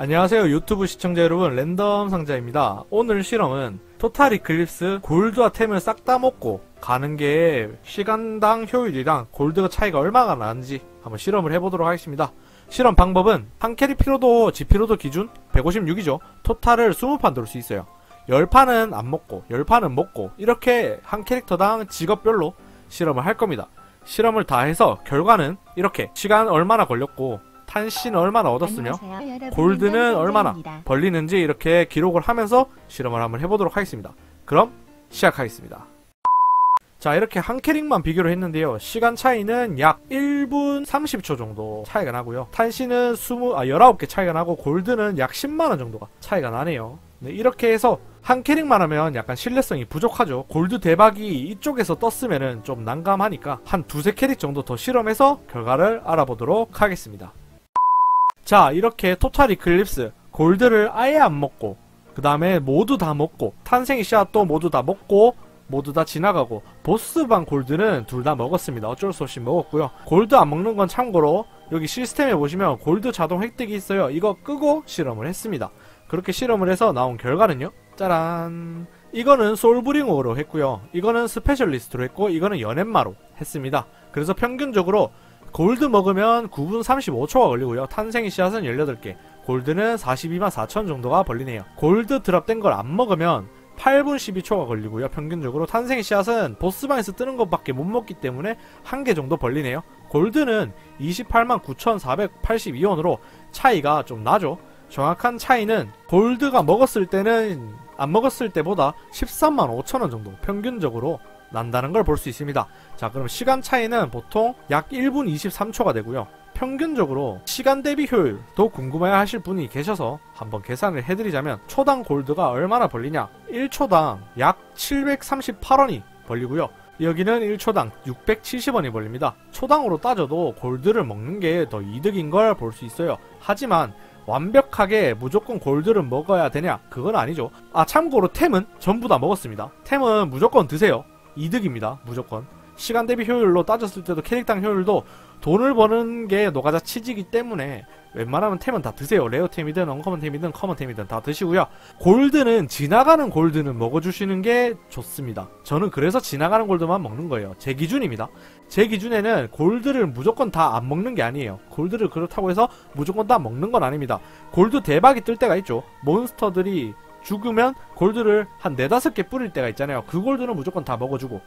안녕하세요 유튜브 시청자 여러분. 랜덤 상자입니다. 오늘 실험은 토탈 이클립스 골드와 템을 싹 다 먹고 가는 게 시간당 효율이랑 골드가 차이가 얼마나 나는지 한번 실험을 해보도록 하겠습니다. 실험 방법은 한 캐릭 피로도 지피로도 기준 156이죠. 토탈을 20판 돌 수 있어요. 10판은 안 먹고 10판은 먹고 이렇게 한 캐릭터당 직업별로 실험을 할 겁니다. 실험을 다 해서 결과는 이렇게 시간 얼마나 걸렸고 탄신 얼마나 얻었으며. 골드는 얼마나. 벌리는지 이렇게 기록을 하면서 실험을 한번 해보도록 하겠습니다. 그럼 시작하겠습니다. 자 이렇게 한 캐릭만 비교를 했는데요. 시간 차이는 약 1분 30초 정도 차이가 나고요. 탄신은 20, 아 19개 차이가 나고 골드는 약 10만원 정도가 차이가 나네요. 네, 이렇게 해서 한 캐릭만 하면 약간 신뢰성이 부족하죠. 골드 대박이 이쪽에서 떴으면은 좀 난감하니까 한 두세 캐릭 정도 더 실험해서 결과를 알아보도록 하겠습니다. 자 이렇게 토탈 이클립스. 골드를 아예 안 먹고 그 다음에 모두 다 먹고 탄생의 씨앗도 모두 다 먹고 모두 다 지나가고 보스방 골드는 둘 다 먹었습니다. 어쩔 수 없이 먹었고요. 골드 안 먹는 건 참고로 여기 시스템에 보시면 골드 자동 획득이 있어요. 이거 끄고 실험을 했습니다. 그렇게 실험을 해서 나온 결과는요? 짜란. 이거는 솔브링으로 했고요. 이거는 스페셜리스트로 했고 이거는 연엠마로 했습니다. 그래서 평균적으로 골드 먹으면 9분 35초가 걸리고요. 탄생의 씨앗은 18개. 골드는 42만 4천 정도가 걸리네요. 골드 드랍된 걸 안 먹으면 8분 12초가 걸리고요. 평균적으로 탄생의 씨앗은 보스방에서 뜨는 것밖에 못 먹기 때문에 한 개 정도 벌리네요. 골드는 28만 9,482원으로 차이가 좀 나죠. 정확한 차이는 골드가 먹었을 때는 안 먹었을 때보다 13만 5천원 정도 평균적으로 난다는 걸 볼 수 있습니다. 자, 그럼 시간 차이는 보통 약 1분 23초가 되고요. 평균적으로 시간 대비 효율도 궁금해 하실 분이 계셔서 한번 계산을 해드리자면 초당 골드가 얼마나 벌리냐? 1초당 약 738원이 벌리고요. 여기는 1초당 670원이 벌립니다. 초당으로 따져도 골드를 먹는 게 더 이득인 걸 볼 수 있어요. 하지만 완벽하게 무조건 골드를 먹어야 되냐? 그건 아니죠. 아 참고로 템은 전부 다 먹었습니다. 템은 무조건 드세요 이득입니다 무조건 시간 대비 효율로 따졌을 때도 캐릭당 효율도 돈을 버는 게 노가자 치지기 때문에 웬만하면 템은 다 드세요. 레어템이든 언커먼템이든 커먼템이든 다 드시고요. 골드는 지나가는 골드는 먹어주시는 게 좋습니다. 저는 그래서 지나가는 골드만 먹는 거예요. 제 기준입니다. 제 기준에는 골드를 무조건 다 안 먹는 게 아니에요. 골드를 그렇다고 해서 무조건 다 먹는 건 아닙니다. 골드 대박이 뜰 때가 있죠. 몬스터들이 죽으면 골드를 한 네다섯 개 뿌릴 때가 있잖아요. 그 골드는 무조건 다 먹어주고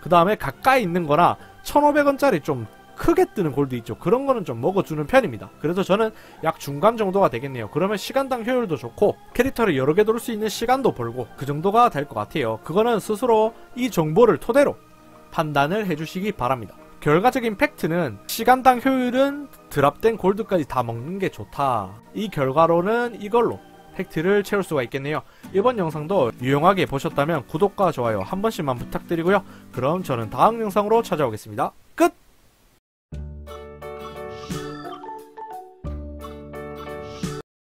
그 다음에 가까이 있는 거나 1500원짜리 좀 크게 뜨는 골드 있죠. 그런 거는 좀 먹어주는 편입니다. 그래서 저는 약 중간 정도가 되겠네요. 그러면 시간당 효율도 좋고 캐릭터를 여러 개 돌 수 있는 시간도 벌고 그 정도가 될 것 같아요. 그거는 스스로 이 정보를 토대로 판단을 해주시기 바랍니다. 결과적인 팩트는 시간당 효율은 드랍된 골드까지 다 먹는 게 좋다. 이 결과로는 이걸로 팩트를 채울 수가 있겠네요. 이번 영상도 유용하게 보셨다면 구독과 좋아요 한 번씩만 부탁드리고요. 그럼 저는 다음 영상으로 찾아오겠습니다.